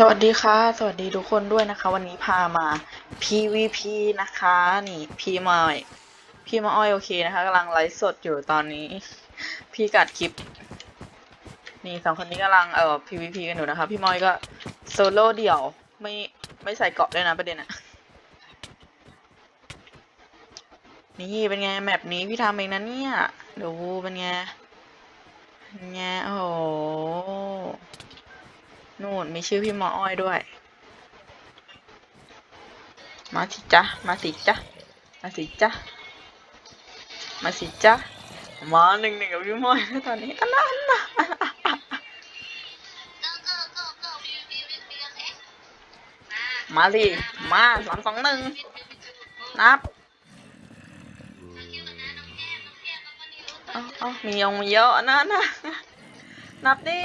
สวัสดีค่ะ สวัสดีทุกคนด้วยนะคะ วันนี้พามา PVP นะคะ นี่พี่มอยพี่มาอ้อยโอเคนะคะกำลังไลฟ์สดอยู่ตอนนี้ พี่กัดคลิป นี่สองคนนี้กำลังเอ่อ PVP กันอยู่นะคะ พี่มอยก็โซโล่เดี่ยว ไม่ไม่ใส่เกาะด้วยนะประเด็นอะนี่เป็นไงแมปนี้พี่ทำเองนะเนี่ย ดูเป็นไงเป็นไงโอ้โห นู่นมีชื่อพี่หมออ้อยด้วย มาสิจ๊ะมาสิจ๊ะมาสิจ๊ะมาสิจ๊ะมาหนึ่งหนึ่งกับพี่หมออ้อยแล้วตอนนี้อันนั้นนะมาสิมาสามสองหนึ่งนับเอาเอามียงมีเยอะนะนะนับดิ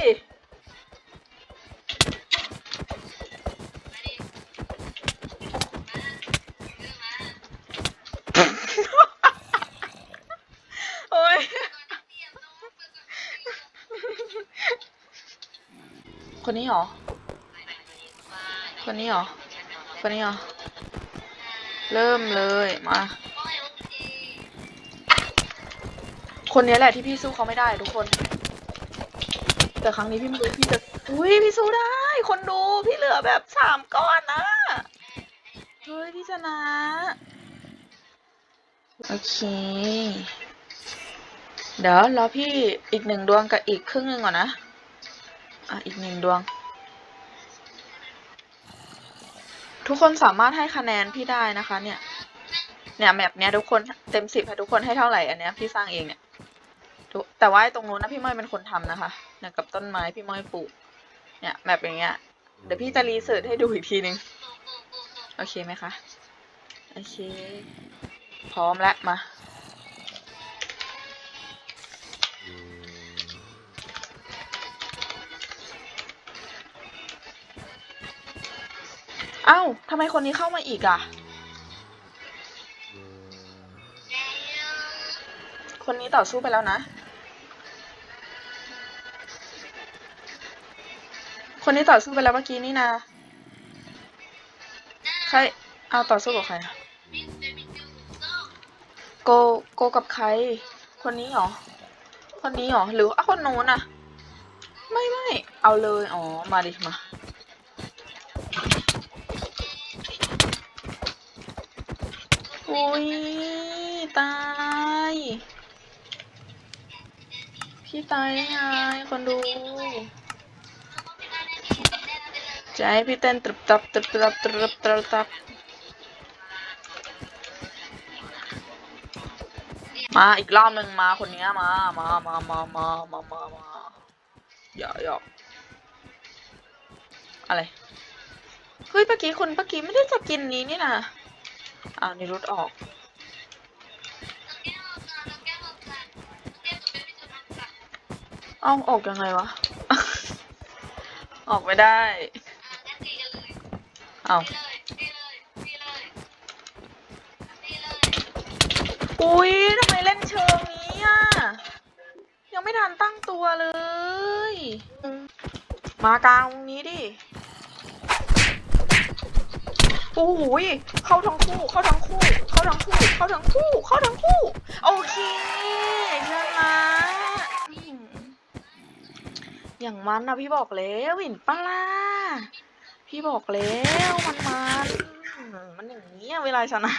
คนนี้เหรอ คนนี้เหรอ คนนี้เหรอ เริ่มเลยมา คนนี้แหละที่พี่สู้เขาไม่ได้ทุกคน แต่ครั้งนี้พี่ไม่รู้พี่จะ อุ้ยพี่สู้ได้ คนดูพี่เหลือแบบสามก้อนนะ เฮ้ยพี่ชนะ โอเคเดี๋ยวรอพี่อีกหนึ่งดวงกับอีกครึ่งหนึ่งก่อนนะ อะอีกหนึ่งดวง ทุกคนสามารถให้คะแนนพี่ได้นะคะ เนี่ย เนี่ยแมปเนี้ยทุกคนเต็มสิบให้ทุกคนให้เท่าไหร่อันเนี้ยพี่สร้างเองเนี่ยแต่ว่าตรงนู้นนะพี่ม้อยเป็นคนทำนะคะเนี่ยกับต้นไม้พี่ม้อยปลูกเนี่ยแมปอย่างเงี้ยเดี๋ยวพี่จะรีเสิร์ชให้ดูอีกทีนึงโอเคไหมคะโอเค พร้อมแล้วมา เอ้าทำไมคนนี้เข้ามาอีกอะ คนนี้ต่อสู้ไปแล้วนะ คนนี้ต่อสู้ไปแล้วเมื่อกี้นี่นะ ใคร เอาต่อสู้กับใคร โก โกกับใคร คนนี้เหรอ คนนี้เหรอ หรืออะคนโน้นอะไม่ไม่ เอาเลย อ๋อ มาดิ มา ยตาย พี่ตายได้ไงคนดูจะให้พี่เต้นตรึบตับตรึบตับตรึบตรึบตับมาอีกรอบหนึ่งมาคนนี้มา มา มา มา มา มา มามาอย่าอย่าอะไร เฮ้ยเมื่อกี้คนเมื่อกี้ไม่ได้จะกินนี้นี่นะ อ่านี่รุดออก เอ้าออกยังไงวะ ออกไม่ได้ เอ้าอุ้ยทำไมเล่นเชิงนี้อะ ยังไม่ทันตั้งตัวเลย มากลางตรงนี้ดิโอ้โหยเข้าทั้งคู่ เข้าทั้งคู่ เข้าทั้งคู่ เข้าทั้งคู่ เข้าทั้งคู่ โอเคชนะอืมอย่างมันนะพี่บอกแล้วเห็นปะล่ะ พี่บอกแล้วมันมันมันอย่างนี้เวลาชนะ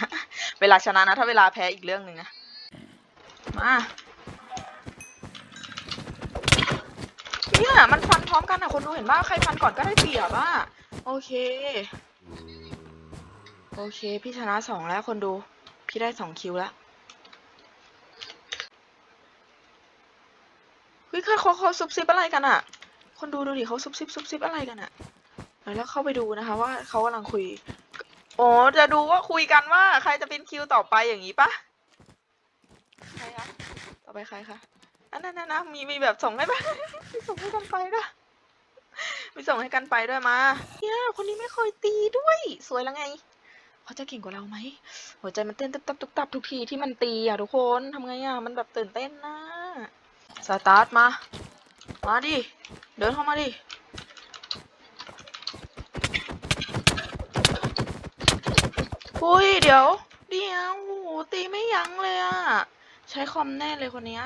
เวลาชนะนะ ถ้าเวลาแพ้อีกเรื่องหนึ่งนะ มาเนี่ยมันฟันพร้อมกันอะคนดูเห็นป่ะใครฟันก่อนก็ได้เปรียบอะโอเค โอเค พี่ชนะสองแล้วคนดู พี่ได้สองคิวแล้วเฮ้ยเขาเขาเขาซุบซิบอะไรกันอะคนดูดูดิเขาซุบซิบซุบซิบอะไรกันอะแล้วเข้าไปดูนะคะว่าเขากำลังคุยโอ้จะดูว่าคุยกันว่า ใครจะเป็นคิวต่อไปอย่างนี้ปะใครคะต่อไปใครคะอันนั้นนะนะมีมีแบบส่งให้ปะมีส่งให้กันไปด้วยมีส่งให้กันไปด้วยมาเนี่ยคนนี้ไม่เคยตีด้วย สวยแล้วไง เขาจะเก่งกว่าเราไหมหัวใจมันเต้นตับตับตุกตับทุกทีที่มันตีอะทุกคนทำไงอะมันแบบตื่นเต้นนะสตาร์ทมา มาดิ เดินเข้ามาดิอุ้ยเดี๋ยวเดี๋ยวโหตีไม่ยั้งเลยอะ ใช้คอมแน่เลยคนเนี้ย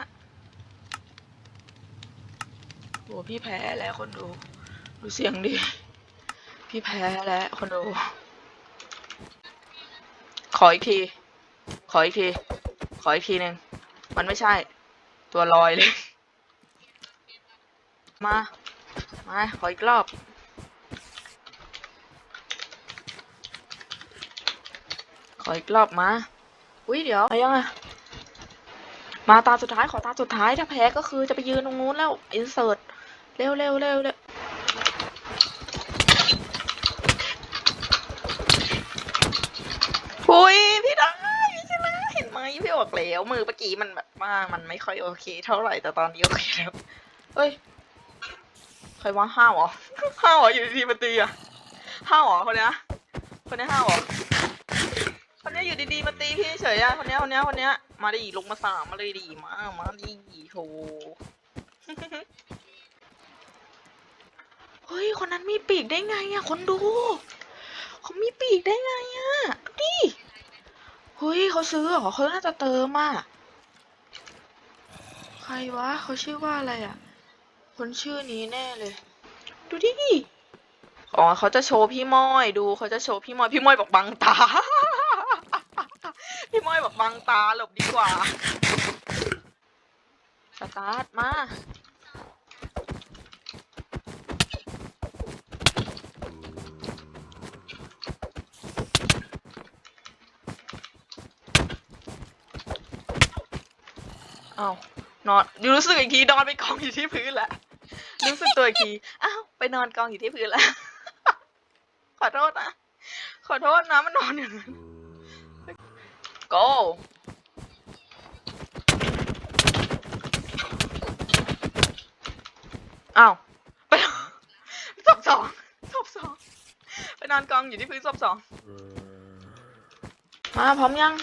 โหพี่แพ้แล้วคนดู ดูเสียงดิ พี่แพ้แล้วคนดู ขออีกที ขออีกที ขออีกทีหนึ่ง มันไม่ใช่ ตัวลอยเลย มา มา ขออีกรอบ ขออีกรอบมา อุ้ยเดี๋ยวอะไรยังอะมาตาสุดท้ายขอตาสุดท้ายถ้าแพ้ก็คือจะไปยืนตรงนู้นแล้ว อินเสิร์ต เร็วเร็วเร็วเร็วหุยพี่ได้พี่ชนะเห็นไหมพี่บอก แล้วมือเมื่อกี้มันแบบว่ามันไม่ค่อยโอเค เท่าไหร่แต่ตอนนี้โอเคแล้วเฮ้ยใครว่าห้าวเหรอห้าวเหรออยู่ดีๆมาตีอะห้าวเหรอคนเนี้ยคนเนี้ยห้าวเหรอคนเนี้ยอยู่ดีๆมาตีพี่เฉยอะคนเนี้ยคนเนี้ยคนเนี้ยมาดิลงมาสามมาเลยดิมามาดิโถเฮ้ยคนนั้นมีปีกได้ไงอะคนดูเขามีปีกได้ไง ฮ้ยเขาซื้อเหรอเขาน่าจะเติมอะใครวะเขาชื่อว่าอะไรอะคนชื่อนี้แน่เลย ดูดิอ๋อเขาจะโชว์พี่ม้อยดูเขาจะโชว์พี่ม้อยพี่ม้อยบอกบังตา พี่ม้อยบอกบังตาหลบดีกว่าสตาร์ทมาาว นอนรู้สึกอีกทีนอนไปกองอยู่ที่พื้นแล้วรู้สึกตัวอีกทีอ้าวไปนอนกองอยู่ที่พื้นแล้วขอโทษนะขอโทษนะมันนอนอย่างนั้น go อ้าวไปศพสองศพสองไปนอนกองอยู่ที่พื้นศพสองมาพร้อมยัง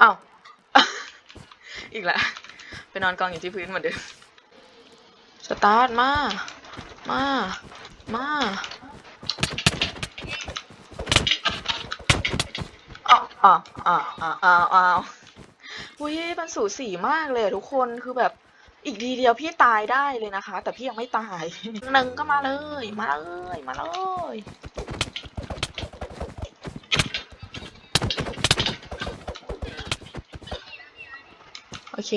อ้าว อีกแล้วไปนอนกองอยู่ที่พื้นเหมือนเดิมสตาร์ทมา มา มาอ้าวอ้าวอ้าวอ้าวอ้าวอ้าวอุ้ยมันสูสีมากเลยอะทุกคนคือแบบอีกทีเดียวพี่ตายได้เลยนะคะ แต่พี่ยังไม่ตายหนึ่งก็มาเลย มาเลยมาเลย เค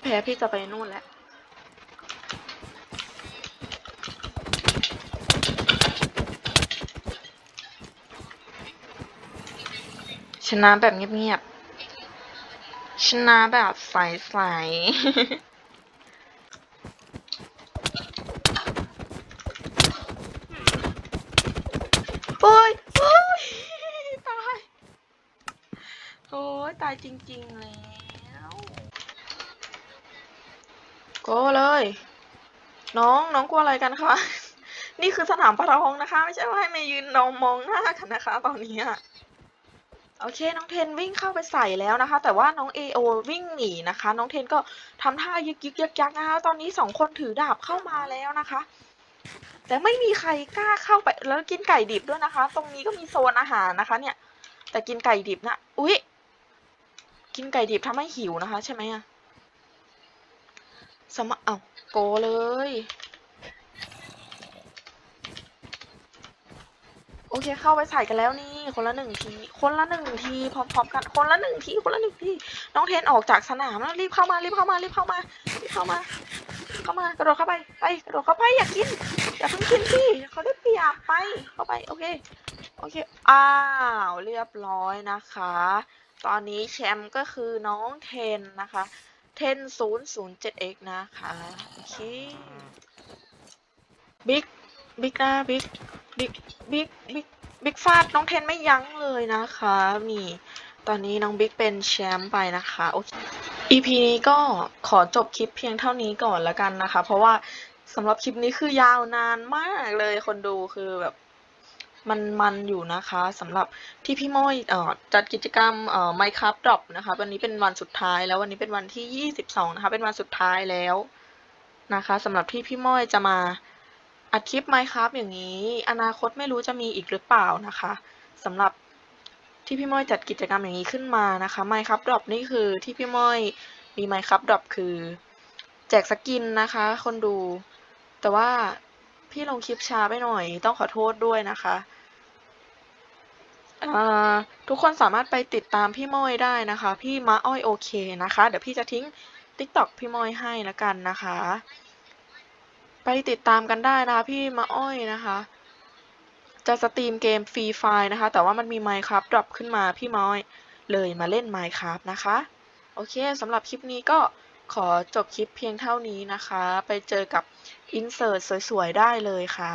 แพ้พี่จะไปนู่นแล้วชนะแบบเงียบๆชนะแบบใสๆเฮ้ยเฮ้ย ตาย โอ้ยตายจ ริงๆแล้วก็เลย น้องน้องกลัวอะไรกันคะ นี่คือสนามประทองนะคะ ไม่ใช่ว่าให้มายืนนองมองหน้ากันนะคะ ตอนนี้โอเค น้องเทนวิ่งเข้าไปใส่แล้วนะคะ แต่ว่าน้องเอโอวิ่งหนีนะคะ น้องเทนก็ทำท่ายึกยึกยักยักนะคะ ตอนนี้สองคนถือดาบเข้ามาแล้วนะคะ แต่ไม่มีใครกล้าเข้าไปแล้วกินไก่ดิบด้วยนะคะ ตรงนี้ก็มีโซนอาหารนะคะ เนี่ย แต่กินไก่ดิบนะ อุ๊ย กินไก่ดิบทำให้หิวนะคะ ใช่ไหมอะสมะเอาโกเลย โอเคเข้าไปใส่กันแล้วนี่ คนละหนึ่งทีคนละหนึ่งทีพร้อมๆกัน คนละหนึ่งทีคนละหนึ่งทีน้องเทนออกจากสนามแล้วรีบเข้ามารีบเข้ามารีบเข้ามารีบเข้ามาเข้ามากระโดดเข้าไปไปกระโดดเข้าไปอย่ากินอย่าเพิ่งกินสิเขาได้เปรียบไปเข้าไปโอเคโอเคอ้าวเรียบร้อยนะคะ ตอนนี้แชมป์ก็คือน้องเทนนะคะเทนศูนย์ศูนย์เจ็ดเอ็กนะคะโอเคบิ๊กบิ๊กนะบิ๊กบิ๊กบิ๊กบิ๊กบิ๊กฟาดน้องเทนไม่ยั้งเลยนะคะมีตอนนี้น้องบิ๊กเป็นแชมป์ไปนะคะโอเค EP นี้ก็ขอจบคลิปเพียงเท่านี้ก่อนละกันนะคะ เพราะว่าสำหรับคลิปนี้คือยาวนานมากเลยคนดูคือแบบ มันมันอยู่นะคะสำหรับที่พี่ม้อยอจัดกิจกรรมเอ่อ Minecraft Drop นะคะ วันนี้เป็นวันสุดท้ายแล้ววันนี้เป็นวันที่ 22 นะคะ เป็นวันสุดท้ายแล้วนะคะสำหรับที่พี่ม้อยจะมาอัดคลิป Minecraft อย่างนี้ อนาคตไม่รู้จะมีอีกหรือเปล่านะคะสำหรับที่พี่ม้อยจัดกิจกรรมอย่างนี้ขึ้นมานะคะ Minecraft Drop นี่คือที่พี่ม้อยมี Minecraft Drop คือ แจกสกินนะคะ คนดู แต่ว่าพี่ลงคลิปช้าไปหน่อย ต้องขอโทษด้วยนะคะ ทุกคนสามารถไปติดตามพี่ม้อยได้นะคะ พี่มาอ้อยโอเคนะคะ เดี๋ยวพี่จะทิ้ง TikTok พี่ม้อยให้ละกันนะคะ ไปติดตามกันได้นะคะพี่มาอ้อยนะคะ จะสตรีมเกมฟรีไฟนะคะ แต่ว่ามันมี Minecraft drop ขึ้นมาพี่ม้อยเลยมาเล่น Minecraft นะคะ โอเคสำหรับคลิปนี้ก็ขอจบคลิปเพียงเท่านี้นะคะ ไปเจอกับ Insert สวยๆ ได้เลยค่ะ